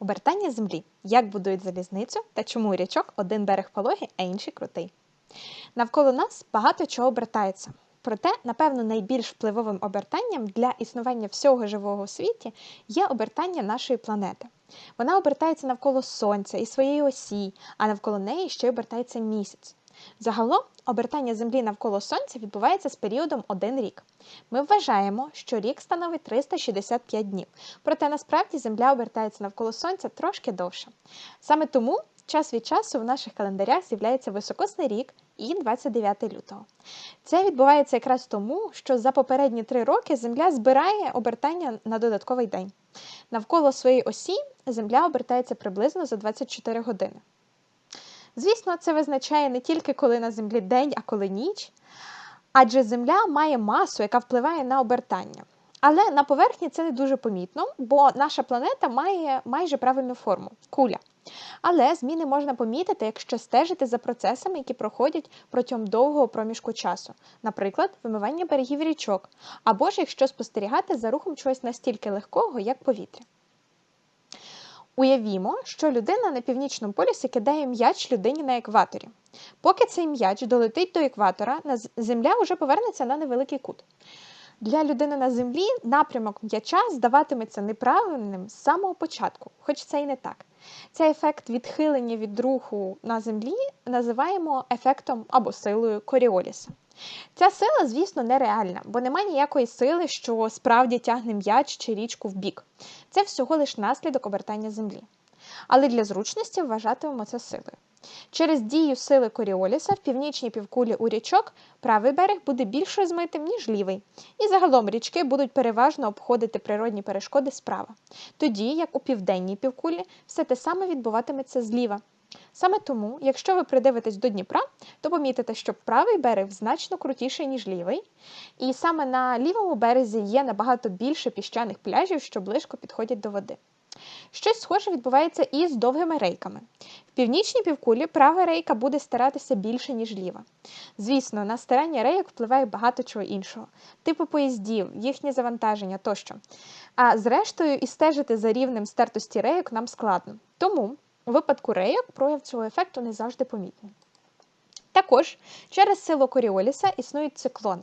Обертання землі. Як будують залізницю та чому річок один берег пологий, а інший крутий. Навколо нас багато чого обертається. Проте, напевно, найбільш впливовим обертанням для існування всього живого у світі є обертання нашої планети. Вона обертається навколо Сонця і своєї осі, а навколо неї ще й обертається місяць. Загалом обертання Землі навколо Сонця відбувається з періодом один рік. Ми вважаємо, що рік становить 365 днів, проте насправді Земля обертається навколо Сонця трошки довше. Саме тому час від часу в наших календарях з'являється високосний рік і 29 лютого. Це відбувається якраз тому, що за попередні три роки Земля збирає обертання на додатковий день. Навколо своєї осі Земля обертається приблизно за 24 години. Звісно, це визначає не тільки коли на землі день, а коли ніч, адже Земля має масу, яка впливає на обертання. Але на поверхні це не дуже помітно, бо наша планета має майже правильну форму куля. Але зміни можна помітити, якщо стежити за процесами, які проходять протягом довгого проміжку часу, наприклад, вимивання берегів річок, або ж якщо спостерігати за рухом чогось настільки легкого, як повітря. Уявімо, що людина на північному полюсі кидає м'яч людині на екваторі. Поки цей м'яч долетить до екватора, земля вже повернеться на невеликий кут. Для людини на землі напрямок м'яча здаватиметься неправильним з самого початку, хоч це і не так. Цей ефект відхилення від руху на землі називаємо ефектом або силою Коріоліса. Ця сила, звісно, нереальна, бо немає ніякої сили, що справді тягне м'яч чи річку в бік. Це всього лиш наслідок обертання землі. Але для зручності вважатимемо це силою. Через дію сили Коріоліса в північній півкулі у річок правий берег буде більш розмитим, ніж лівий, і загалом річки будуть переважно обходити природні перешкоди справа. Тоді, як у південній півкулі, все те саме відбуватиметься зліва. Саме тому, якщо ви придивитесь до Дніпра, то помітите, що правий берег значно крутіший, ніж лівий, і саме на лівому березі є набагато більше піщаних пляжів, що близько підходять до води. Щось схоже відбувається і з довгими рейками. В північній півкулі права рейка буде старатися більше, ніж ліва. Звісно, на старання рейок впливає багато чого іншого, типу поїздів, їхнє завантаження тощо. А зрештою, і стежити за рівнем стертості рейок нам складно. Тому у випадку рейок прояв цього ефекту не завжди помітний. Також через силу Коріоліса існують циклони.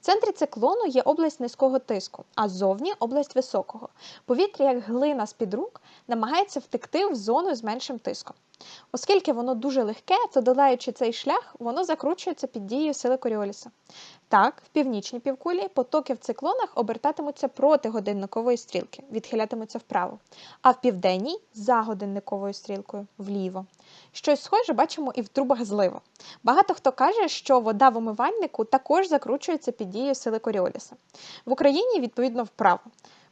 В центрі циклону є область низького тиску, а ззовні область високого. Повітря, як глина з-під рук, намагається втекти в зону з меншим тиском. Оскільки воно дуже легке, то долаючи цей шлях, воно закручується під дією сили Коріоліса. Так, в північній півкулі потоки в циклонах обертатимуться проти годинникової стрілки, відхилятимуться вправо, а в південній за годинниковою стрілкою вліво. Щось схоже бачимо і в трубах зливу. Багато хто каже, що вода в умивальнику також закручується під дією сили Коріоліса. В Україні, відповідно, вправо.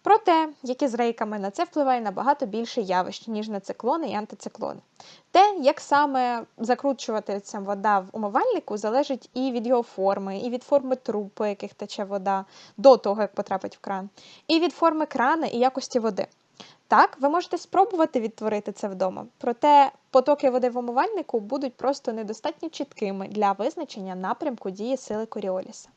Проте, які з рейками на це впливає набагато більше явищ, ніж на циклони і антициклони. Те, як саме закручуватися вода в умивальнику, залежить і від його форми, і від форми труб, по яких тече вода до того, як потрапить в кран, і від форми крана і якості води. Так, ви можете спробувати відтворити це вдома, проте потоки води в умивальнику будуть просто недостатньо чіткими для визначення напрямку дії сили Коріоліса.